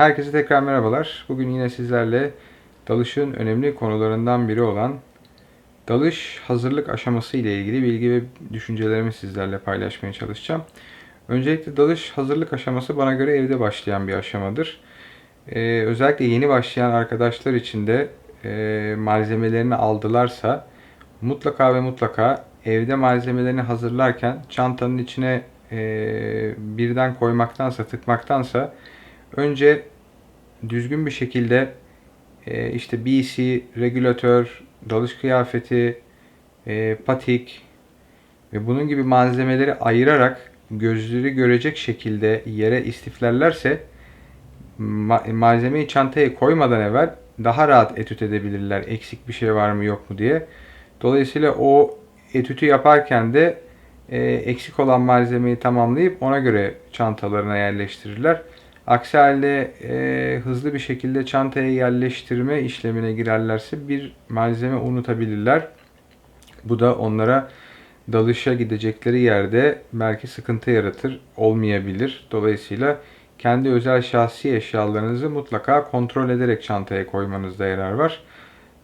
Herkese tekrar merhabalar. Bugün yine sizlerle dalışın önemli konularından biri olan dalış hazırlık aşaması ile ilgili bilgi ve düşüncelerimi sizlerle paylaşmaya çalışacağım. Öncelikle dalış hazırlık aşaması bana göre evde başlayan bir aşamadır. Ee, özellikle yeni başlayan arkadaşlar için de e, malzemelerini aldılarsa mutlaka ve mutlaka evde malzemelerini hazırlarken çantanın içine e, birden koymaktansa tıkmaktansa önce düzgün bir şekilde e, işte BC, regülatör, dalış kıyafeti, e, patik ve bunun gibi malzemeleri ayırarak gözleri görecek şekilde yere istiflerlerse ma- malzemeyi çantaya koymadan evvel daha rahat etüt edebilirler. Eksik bir şey var mı yok mu diye. Dolayısıyla o etütü yaparken de e, eksik olan malzemeyi tamamlayıp ona göre çantalarına yerleştirirler. Aksi halde e, hızlı bir şekilde çantaya yerleştirme işlemine girerlerse bir malzeme unutabilirler. Bu da onlara dalışa gidecekleri yerde belki sıkıntı yaratır, olmayabilir. Dolayısıyla kendi özel şahsi eşyalarınızı mutlaka kontrol ederek çantaya koymanızda yarar var.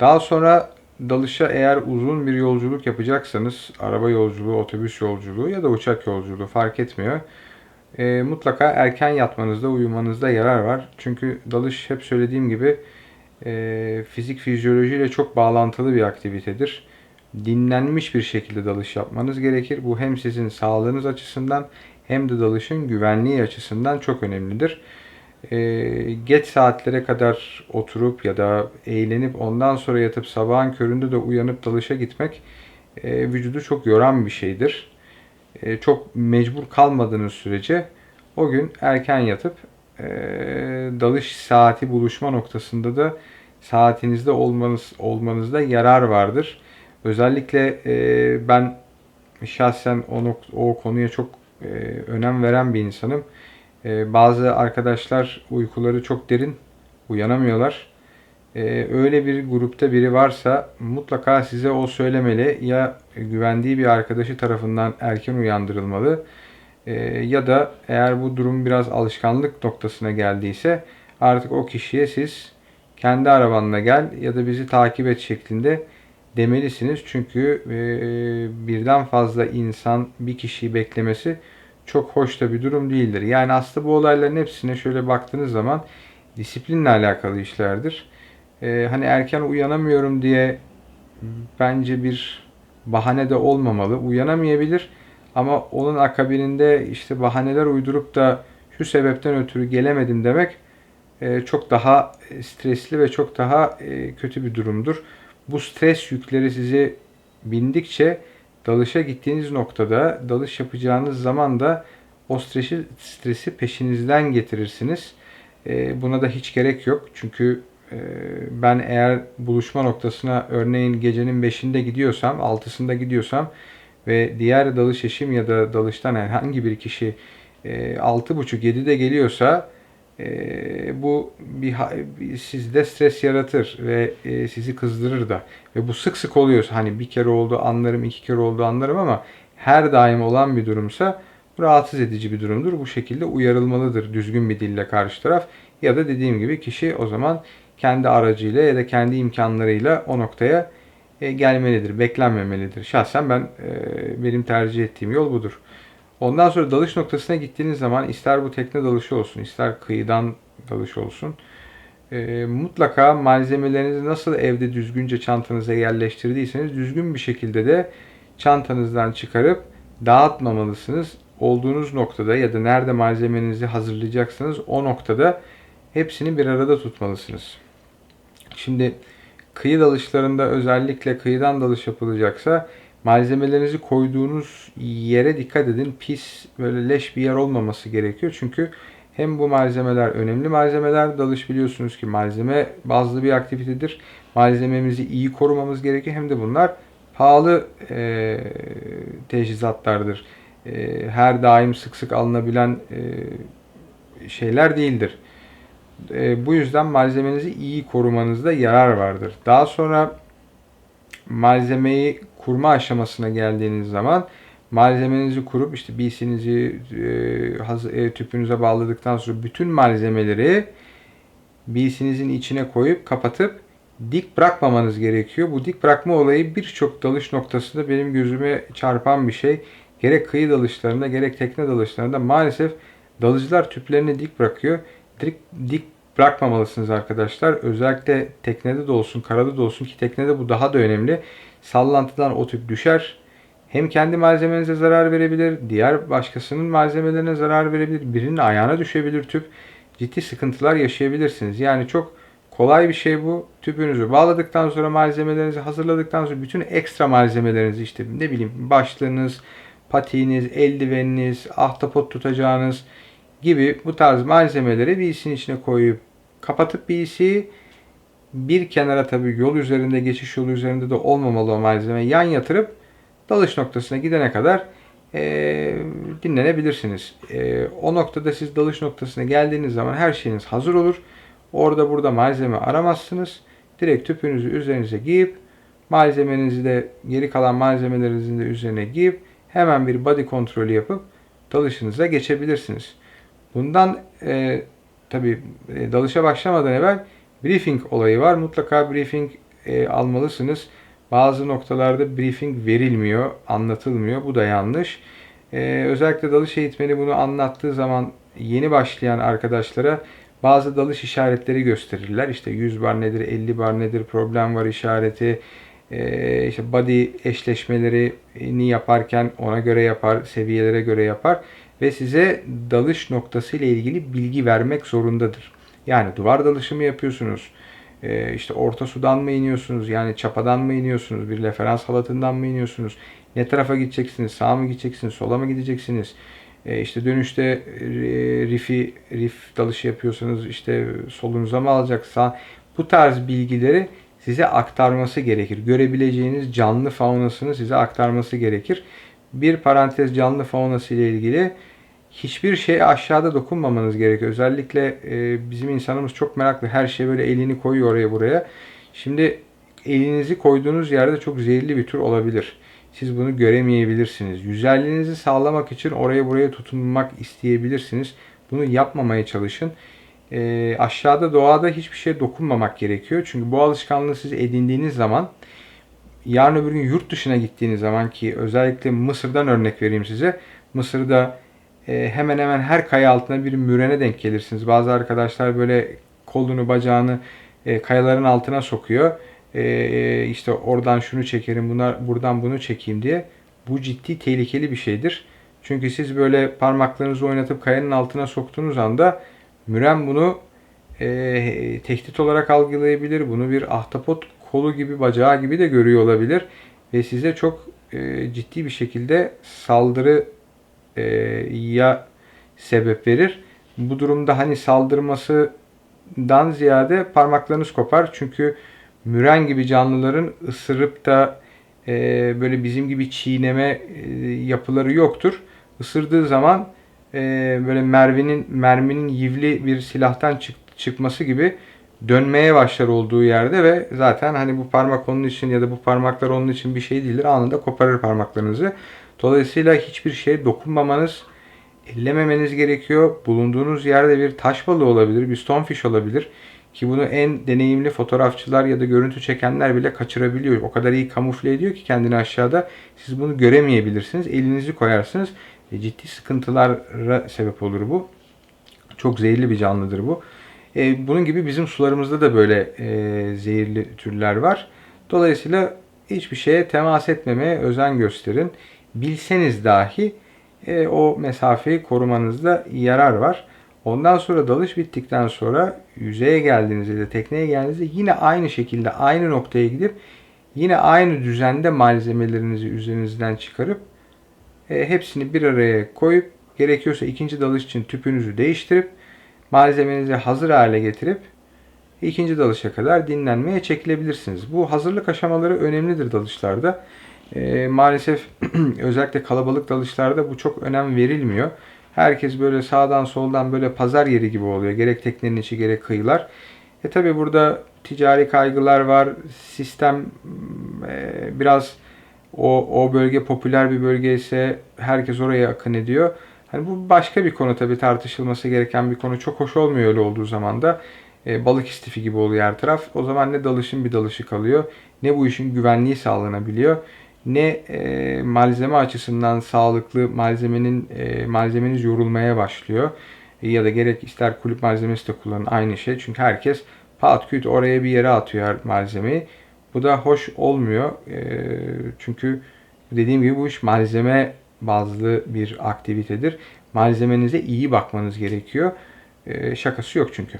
Daha sonra dalışa eğer uzun bir yolculuk yapacaksanız, araba yolculuğu, otobüs yolculuğu ya da uçak yolculuğu fark etmiyor. E, mutlaka erken yatmanızda, uyumanızda yarar var. Çünkü dalış hep söylediğim gibi e, fizik fizyolojiyle çok bağlantılı bir aktivitedir. Dinlenmiş bir şekilde dalış yapmanız gerekir. Bu hem sizin sağlığınız açısından hem de dalışın güvenliği açısından çok önemlidir. E, geç saatlere kadar oturup ya da eğlenip ondan sonra yatıp sabahın köründe de uyanıp dalışa gitmek e, vücudu çok yoran bir şeydir. E, çok mecbur kalmadığınız sürece o gün erken yatıp e, dalış saati buluşma noktasında da saatinizde olmanız olmanızda yarar vardır. Özellikle e, ben şahsen o, o konuya çok önem veren bir insanım. Bazı arkadaşlar uykuları çok derin, uyanamıyorlar. E, öyle bir grupta biri varsa mutlaka size o söylemeli. Ya güvendiği bir arkadaşı tarafından erken uyandırılmalı e, ya da eğer bu durum biraz alışkanlık noktasına geldiyse artık o kişiye siz kendi arabanla gel ya da bizi takip et şeklinde demelisiniz. Çünkü e, birden fazla insan bir kişiyi beklemesi çok hoş da bir durum değildir. Yani aslında bu olayların hepsine şöyle baktığınız zaman disiplinle alakalı işlerdir. E, hani erken uyanamıyorum diye bence bir bahane de olmamalı. Uyanamayabilir ama onun akabininde işte bahaneler uydurup da şu sebepten ötürü gelemedim demek e, çok daha stresli ve çok daha e, kötü bir durumdur. Bu stres yükleri sizi bindikçe dalışa gittiğiniz noktada dalış yapacağınız zaman da o stresi, stresi peşinizden getirirsiniz. E, buna da hiç gerek yok. Çünkü e, ben eğer buluşma noktasına örneğin gecenin 5'inde gidiyorsam, 6'sında gidiyorsam ve diğer dalış eşim ya da dalıştan herhangi bir kişi e, 6.30-7'de geliyorsa e, bu bir sizde stres yaratır ve e, sizi kızdırır da. Ve bu sık sık oluyorsa hani bir kere oldu anlarım iki kere oldu anlarım ama her daim olan bir durumsa rahatsız edici bir durumdur. Bu şekilde uyarılmalıdır düzgün bir dille karşı taraf. Ya da dediğim gibi kişi o zaman kendi aracıyla ya da kendi imkanlarıyla o noktaya e, gelmelidir, beklenmemelidir. Şahsen ben e, benim tercih ettiğim yol budur. Ondan sonra dalış noktasına gittiğiniz zaman ister bu tekne dalışı olsun, ister kıyıdan dalış olsun. E, mutlaka malzemelerinizi nasıl evde düzgünce çantanıza yerleştirdiyseniz düzgün bir şekilde de çantanızdan çıkarıp dağıtmamalısınız. Olduğunuz noktada ya da nerede malzemenizi hazırlayacaksınız o noktada hepsini bir arada tutmalısınız. Şimdi kıyı dalışlarında özellikle kıyıdan dalış yapılacaksa malzemelerinizi koyduğunuz yere dikkat edin. Pis böyle leş bir yer olmaması gerekiyor. Çünkü hem bu malzemeler önemli malzemeler. Dalış biliyorsunuz ki malzeme bazlı bir aktivitedir. Malzememizi iyi korumamız gerekiyor. Hem de bunlar pahalı e, teçhizatlardır. E, her daim sık sık alınabilen e, şeyler değildir. E, bu yüzden malzemenizi iyi korumanızda yarar vardır. Daha sonra malzemeyi kurma aşamasına geldiğiniz zaman malzemenizi kurup işte BC'nizi e, e, tüpünüze bağladıktan sonra bütün malzemeleri BC'nizin içine koyup kapatıp dik bırakmamanız gerekiyor. Bu dik bırakma olayı birçok dalış noktasında benim gözüme çarpan bir şey. Gerek kıyı dalışlarında gerek tekne dalışlarında maalesef dalıcılar tüplerini dik bırakıyor. Dik, dik bırakmamalısınız arkadaşlar. Özellikle teknede de olsun, karada da olsun ki teknede bu daha da önemli. Sallantıdan o tüp düşer. Hem kendi malzemenize zarar verebilir, diğer başkasının malzemelerine zarar verebilir, birinin ayağına düşebilir tüp. Ciddi sıkıntılar yaşayabilirsiniz. Yani çok kolay bir şey bu. Tüpünüzü bağladıktan sonra malzemelerinizi hazırladıktan sonra bütün ekstra malzemelerinizi işte ne bileyim başlığınız, patiğiniz, eldiveniniz, ahtapot tutacağınız gibi bu tarz malzemeleri BC'nin içine koyup kapatıp BC'yi bir kenara tabii yol üzerinde, geçiş yolu üzerinde de olmamalı o malzeme yan yatırıp dalış noktasına gidene kadar e, dinlenebilirsiniz. E, o noktada siz dalış noktasına geldiğiniz zaman her şeyiniz hazır olur. Orada burada malzeme aramazsınız. Direkt tüpünüzü üzerinize giyip malzemenizi de geri kalan malzemelerinizin de üzerine giyip hemen bir body kontrolü yapıp dalışınıza geçebilirsiniz. Bundan e, tabi e, dalışa başlamadan evvel briefing olayı var. Mutlaka briefing e, almalısınız. Bazı noktalarda briefing verilmiyor, anlatılmıyor. Bu da yanlış. E, özellikle dalış eğitmeni bunu anlattığı zaman yeni başlayan arkadaşlara bazı dalış işaretleri gösterirler. İşte 100 bar nedir, 50 bar nedir, problem var işareti, e, işte body eşleşmelerini yaparken ona göre yapar, seviyelere göre yapar ve size dalış noktası ile ilgili bilgi vermek zorundadır. Yani duvar dalışı mı yapıyorsunuz? Ee, işte orta sudan mı iniyorsunuz? Yani çapadan mı iniyorsunuz? Bir referans halatından mı iniyorsunuz? Ne tarafa gideceksiniz? Sağa mı gideceksiniz? Sola mı gideceksiniz? Ee, işte dönüşte e, rifi, rif dalışı yapıyorsanız işte solunuza mı alacak? Sağ, bu tarz bilgileri size aktarması gerekir. Görebileceğiniz canlı faunasını size aktarması gerekir. Bir parantez canlı faunası ile ilgili hiçbir şeye aşağıda dokunmamanız gerekiyor. Özellikle e, bizim insanımız çok meraklı. Her şey böyle elini koyuyor oraya buraya. Şimdi elinizi koyduğunuz yerde çok zehirli bir tür olabilir. Siz bunu göremeyebilirsiniz. Yüzelliğinizi sağlamak için oraya buraya tutunmak isteyebilirsiniz. Bunu yapmamaya çalışın. E, aşağıda doğada hiçbir şeye dokunmamak gerekiyor. Çünkü bu alışkanlığı siz edindiğiniz zaman yarın öbür gün yurt dışına gittiğiniz zaman ki özellikle Mısır'dan örnek vereyim size. Mısır'da e, hemen hemen her kaya altına bir mürene denk gelirsiniz. Bazı arkadaşlar böyle kolunu bacağını e, kayaların altına sokuyor. E, işte oradan şunu çekerim, bunlar buradan bunu çekeyim diye. Bu ciddi tehlikeli bir şeydir. Çünkü siz böyle parmaklarınızı oynatıp kayanın altına soktuğunuz anda müren bunu e, tehdit olarak algılayabilir. Bunu bir ahtapot kolu gibi, bacağı gibi de görüyor olabilir. Ve size çok e, ciddi bir şekilde saldırı e, ya sebep verir. Bu durumda hani saldırmasından ziyade parmaklarınız kopar. Çünkü müren gibi canlıların ısırıp da e, böyle bizim gibi çiğneme e, yapıları yoktur. Isırdığı zaman e, böyle merminin merminin yivli bir silahtan çık, çıkması gibi dönmeye başlar olduğu yerde ve zaten hani bu parmak onun için ya da bu parmaklar onun için bir şey değildir. Anında koparır parmaklarınızı. Dolayısıyla hiçbir şeye dokunmamanız, ellememeniz gerekiyor. Bulunduğunuz yerde bir taş balığı olabilir, bir stonefish olabilir. Ki bunu en deneyimli fotoğrafçılar ya da görüntü çekenler bile kaçırabiliyor. O kadar iyi kamufle ediyor ki kendini aşağıda. Siz bunu göremeyebilirsiniz. Elinizi koyarsınız. Ciddi sıkıntılara sebep olur bu. Çok zehirli bir canlıdır bu. E, bunun gibi bizim sularımızda da böyle e, zehirli türler var. Dolayısıyla hiçbir şeye temas etmemeye özen gösterin bilseniz dahi e, o mesafeyi korumanızda yarar var. Ondan sonra dalış bittikten sonra yüzeye geldiğinizde de tekneye geldiğinizde yine aynı şekilde aynı noktaya gidip yine aynı düzende malzemelerinizi üzerinizden çıkarıp e, hepsini bir araya koyup gerekiyorsa ikinci dalış için tüpünüzü değiştirip malzemenizi hazır hale getirip ikinci dalışa kadar dinlenmeye çekilebilirsiniz. Bu hazırlık aşamaları önemlidir dalışlarda. E, maalesef özellikle kalabalık dalışlarda bu çok önem verilmiyor. Herkes böyle sağdan soldan böyle pazar yeri gibi oluyor. Gerek teknenin içi gerek kıyılar. E tabi burada ticari kaygılar var. Sistem e, biraz o, o bölge popüler bir bölge ise herkes oraya akın ediyor. Hani bu başka bir konu tabi tartışılması gereken bir konu. Çok hoş olmuyor öyle olduğu zaman da. e, balık istifi gibi oluyor her taraf. O zaman ne dalışın bir dalışı kalıyor, ne bu işin güvenliği sağlanabiliyor, ne e, malzeme açısından sağlıklı malzemenin e, malzemeniz yorulmaya başlıyor. E, ya da gerek ister kulüp malzemesi de kullanın aynı şey. Çünkü herkes pat küt oraya bir yere atıyor malzemeyi. Bu da hoş olmuyor. E, çünkü dediğim gibi bu iş malzeme bazlı bir aktivitedir. Malzemenize iyi bakmanız gerekiyor. E, şakası yok çünkü.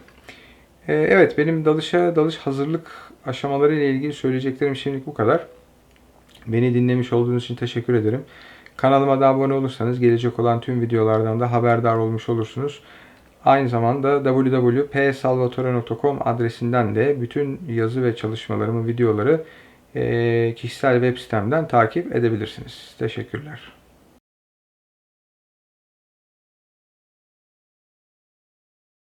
E, evet benim dalışa dalış hazırlık aşamaları ile ilgili söyleyeceklerim şimdilik bu kadar. Beni dinlemiş olduğunuz için teşekkür ederim. Kanalıma da abone olursanız gelecek olan tüm videolardan da haberdar olmuş olursunuz. Aynı zamanda www.psalvatore.com adresinden de bütün yazı ve çalışmalarımı, videoları e, kişisel web sitemden takip edebilirsiniz. Teşekkürler.